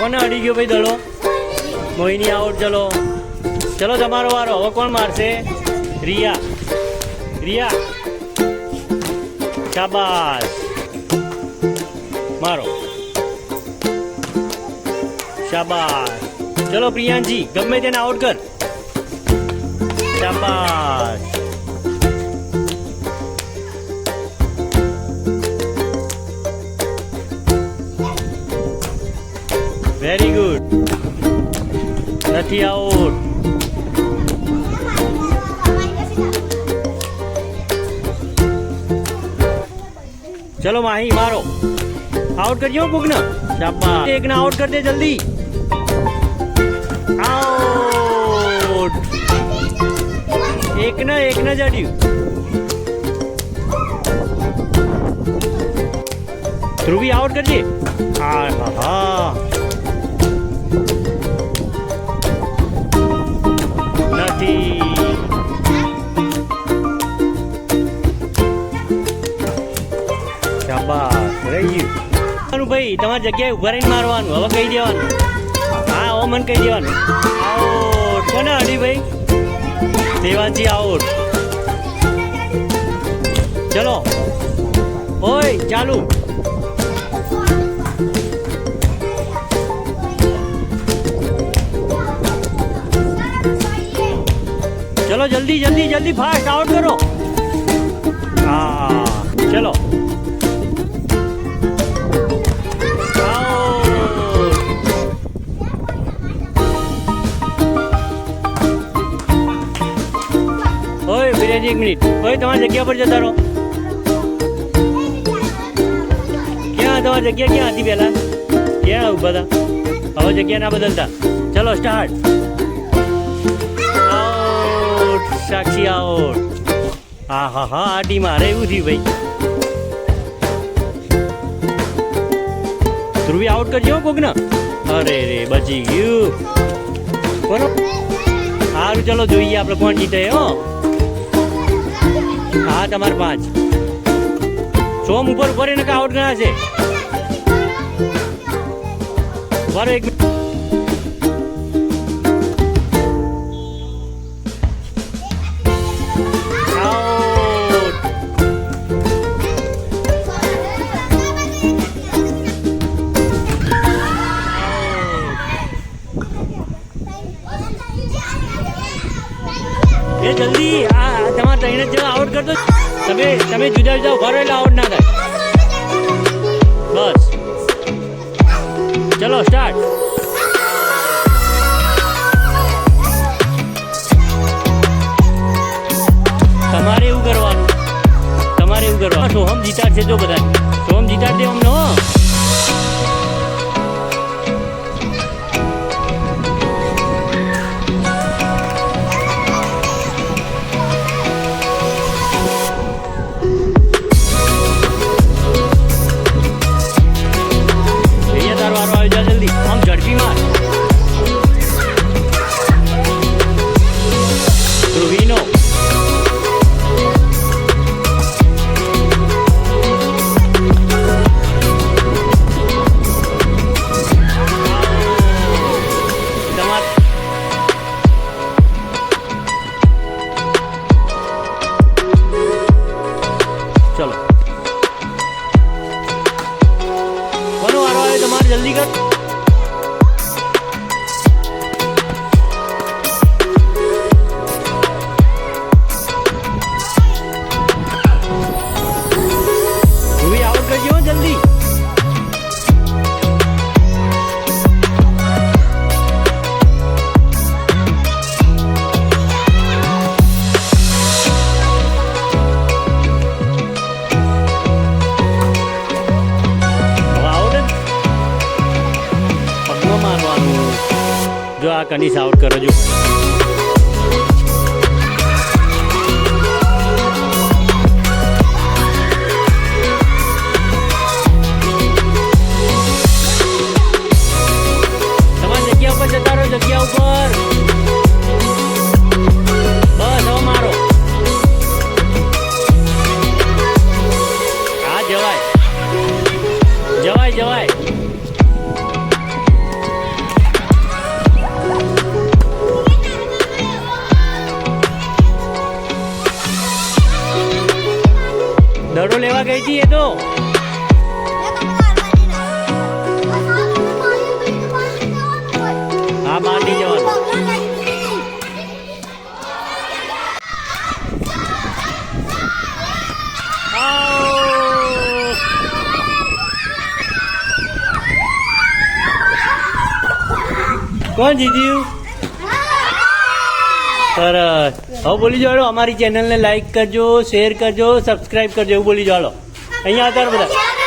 કોને અડી ગયો ભાઈ દડો? મોહિની આઉટ ચલો. ચલો તમારો વારો. હવે કોણ મારશે? રિયા. રિયા. શાબાશ. મારો. શાબાશ. ચલો પ્રિયાંજી ગમે તેને આઉટ કર. શાબાશ. નથી આઉટ ચલો માહી મારો આઉટ કરજો કોકને શાબાશ એકને આઉટ કરી દે જલ્દી આઉટ એકને એકને જ અડ્યું ધ્રુવી આઉટ કરજે હા હા હા ભાઈ, તમારી જગ્યાએ ઊભા રહીને મારવાનું. હવે કહી દેવાનું. હા હવે મને કહી દેવાનું. આઉટ કોને અડી ભાઈ? દેવાજી આઉટ ચલો. ઓય, ચાલુ. ચલો, જલ્દી જલ્દી જલ્દી ફાસ્ટ આઉટ કરો. બિરાજી એક મિનિટ. ભાઈ તમારી જગ્યા પર જતા રહો. ક્યાં તમારી જગ્યા? ક્યાં હતી પહેલા? ક્યાં ઊભા હતા? હવે જગ્યા ના બદલતા. ચલો સ્ટાર્ટ આઉટ સાક્ષી આઉટ હા હા હા, આ ટીમ એવું થયું ભાઈ. ધ્રુવી આઉટ કરજો કોક ને અરે રે, બચી ગયું. બરોબર? સારું ચલો, જોઈએ આપણે કોણ જીતે હો. હા તમારે પાંચ સોમ ઉપર ઉપર એને આઉટ ગણા છે બરો એક મિનિટ. એ જલ્દી, આ તમાર તમારા ત્રણે જ આઉટ કરતો તમે તમે જુદા જુદા ઊભા રહો એટલે આઉટ ના થાય. બસ. ચલો સ્ટાર્ટ તમારે એવું કરવાનું. તમારે એવું કરવાનું. સોહમ જીતાડશે જો બધા સોહમ જીતાડ દે અમને વારો આવે જો આ કની કરો લેવા ગઈ હતી એ તો. હા જવાનું. કોણ જીત્યું? સરસ હવે બોલી જાડો અમારી ચેનલને લાઈક કરજો શેર કરજો સબસ્ક્રાઈબ કરજો, એવું બોલી જાડો અહીંયા હતા બધા.